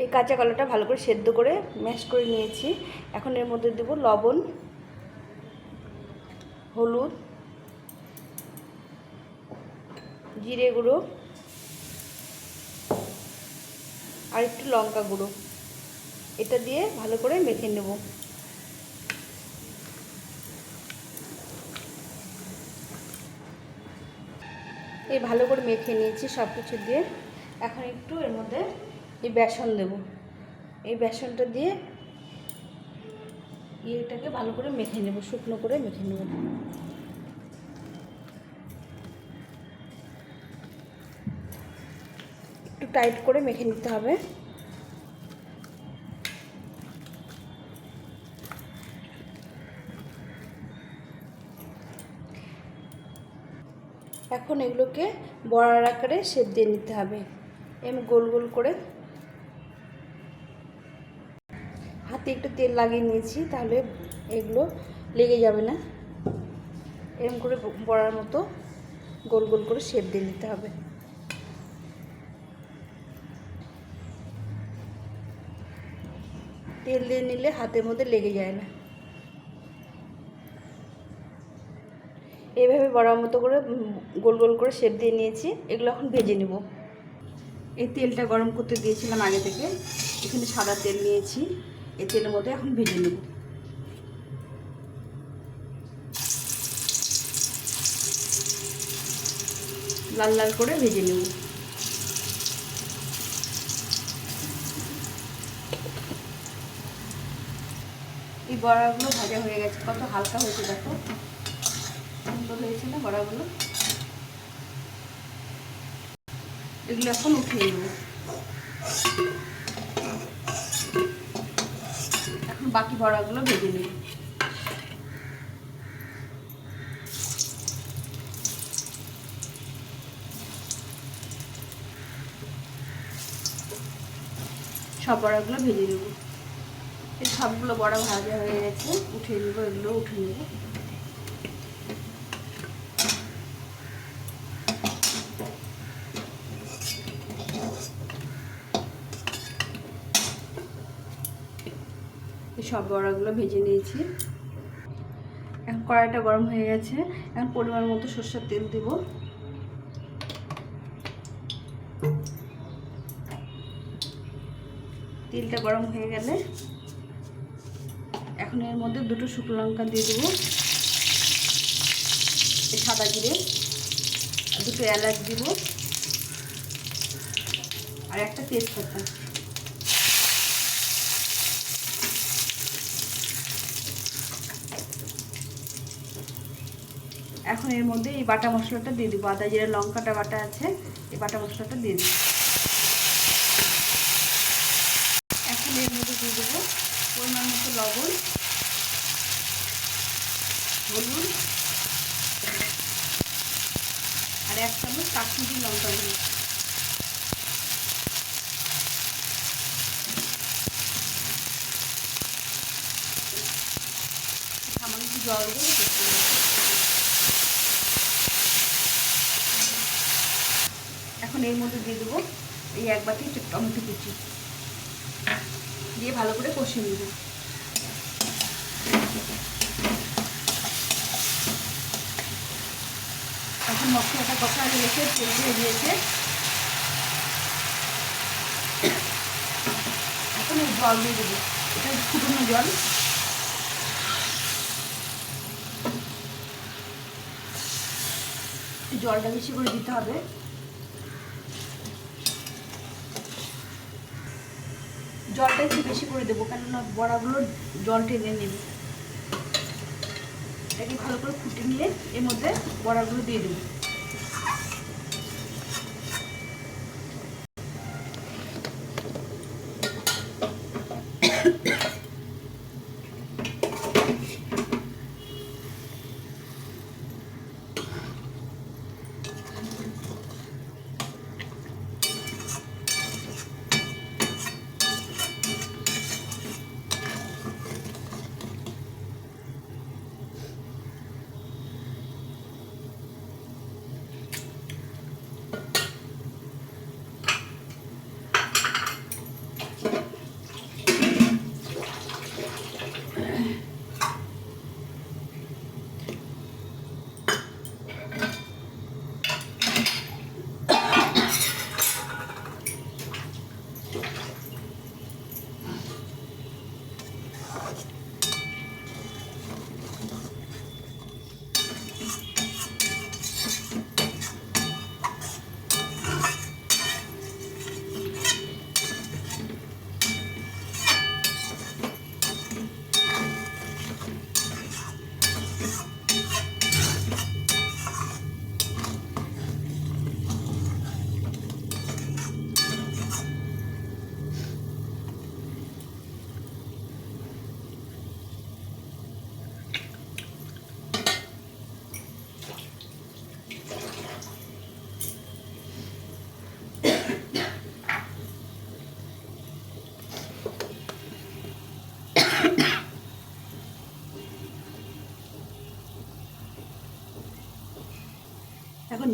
এই কাঁচা কলাটা ভালো করে সেদ্ধ করে ম্যাশ করে নিয়েছি। এখন এর মধ্যে দেব লবণ, হলুদ, জিরে গুঁড়ো, আর একটু লঙ্কা গুঁড়ো। এটা দিয়ে ভালো করে মেখে নেব। এই ভালো করে মেখে নিয়েছি সব কিছু দিয়ে। এখন একটু এর মধ্যে এই বেসন দেব। এই বেসনটা দিয়ে ইয়েটাকে ভালো করে মেখে নেব, শুকনো করে মেখে নেব। একটু টাইট করে মেখে নিতে হবে। এখন এগুলোকে বড়ার আকারে শেপ দিয়ে নিতে হবে। এম গোল গোল করে হাতে একটু তেল লাগিয়ে নিয়েছি, তাহলে এগুলো লেগে যাবে না। এরকম করে বড়ার মতো গোল গোল করে শেপ দিয়ে নিতে হবে। তেল দিয়ে নিলে হাতের মধ্যে লেগে যায় না। এইভাবে বড়ার মতো করে গোল গোল করে শেপ দিয়ে নিয়েছি, এগুলো এখন ভেজে নেব। এই তেলটা গরম করতে দিয়েছিলাম আগে থেকে, এখানে সাদা তেল নিয়েছি। এই তেলের মধ্যে এখন ভেজে নেব। লাল লাল করে ভেজে নেব। এই বড়াগুলো ভাজা হয়ে গেছে, কত হালকা হয়েছে দেখো। সুন্দর হয়েছে না বড়াগুলো? এগুলো এখন উঠিয়ে নেব এখন বাকি বড়াগুলো ভেজে নিই। সব বড়াগুলো ভেজে নেব। এই সবগুলো বড়া ভাজা হয়ে গেছে, উঠিয়ে নেব, এগুলো উঠে নেব। সব বড়াগুলো ভেজে নিয়েছি। এখন কড়াইটা গরম হয়ে গেছে। এখন পরিমাণ মতো সর্ষের তেল দেব। তেলটা গরম হয়ে গেলে এখন এর মধ্যে দুটো শুকনো লঙ্কা দিয়ে দেবো। সাদা জিরে, দুটো এলাচ দিব। আর একটা তেজপাতা। এখন এর মধ্যে এই বাটা মশলাটা দিয়ে দিব। আদা, জিরা, লঙ্কাটা বাটা আছে, এই বাটা মশলাটা দিয়ে দিব। এখন এর মধ্যে দিয়ে দেবো পরিমাণ মতো লবণ, হলুদ, আর এক চামচ কাশ্মীরি লঙ্কা গুঁড়ো। সামান্য জল দিয়ে করতে হবে এখন এর মধ্যে দিয়ে দেবো এই এক বাটি টমেটো কুচি। দিয়ে ভালো করে কষিয়ে নেব। এখন মশলাটা কষা গেছে, তেল দিয়ে দিয়েছে। এখন জল দিয়ে দেবো। এটা ফুটনো জল। জলটা বেশি করে দিতে হবে। জলটা একটু বেশি করে দেবো, কেননা বড়াগুলো জল টেনে নেবে। এটাকে ভালো করে ফুটে নিয়ে এর মধ্যে বড়াগুলো দিয়ে দেবো।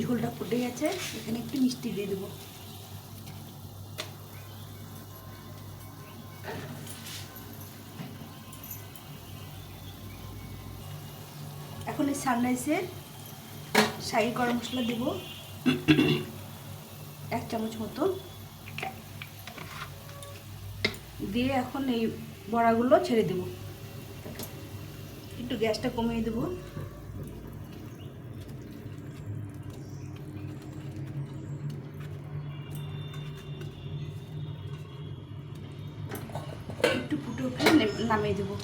ঝোলটা ফুটে গেছে, এখানে একটু মিষ্টি দিয়ে দেবো। এখন এই সানরাইসের শাহি গরম মশলা দেবো, এক চামচ মতো। দিয়ে এখন এই বড়াগুলো ছেড়ে দেব। একটু গ্যাসটা কমিয়ে দেবো। একটু ফুটে উঠলে নামিয়ে দেবো।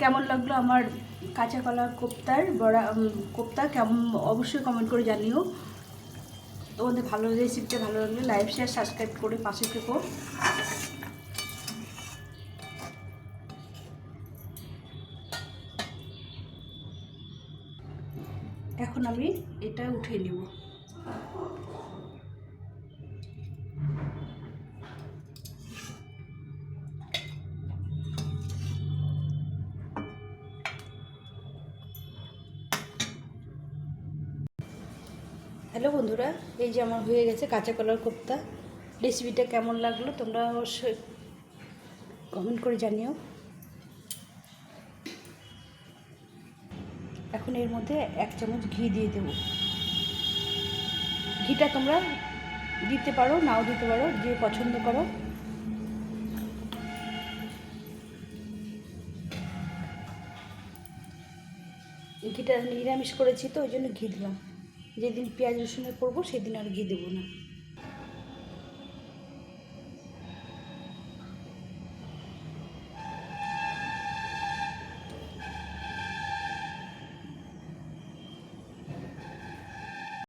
কেমন লাগল আমার কাঁচা কলার কোপ্তার? বড়া কোপ্তা কেমন, অবশ্যই কমেন্ট করে জানিও। তোমাদের ভালো রেসিপিটা ভালো লাগলে লাইভ শেয়ার সাবস্ক্রাইব করে পাশে থেকো। এখন আমি এটা উঠিয়ে নেব। হ্যালো বন্ধুরা, এই যে আমার হয়ে গেছে কাঁচা কলার কোপ্তা। রেসিপিটা কেমন লাগল তোমরা অবশ্যই কমেন্ট করে জানিও। এখন এর মধ্যে এক চামচ ঘি দিয়ে দেব। ঘিটা তোমরা দিতে পারো, নাও দিতে পারো, যে পছন্দ করো। ঘিটা নিরামিষ করেছি তো, ওই জন্য ঘি দিলাম। যেদিন পেঁয়াজ রসুনের করব সেদিন আর ঘি দেবো না।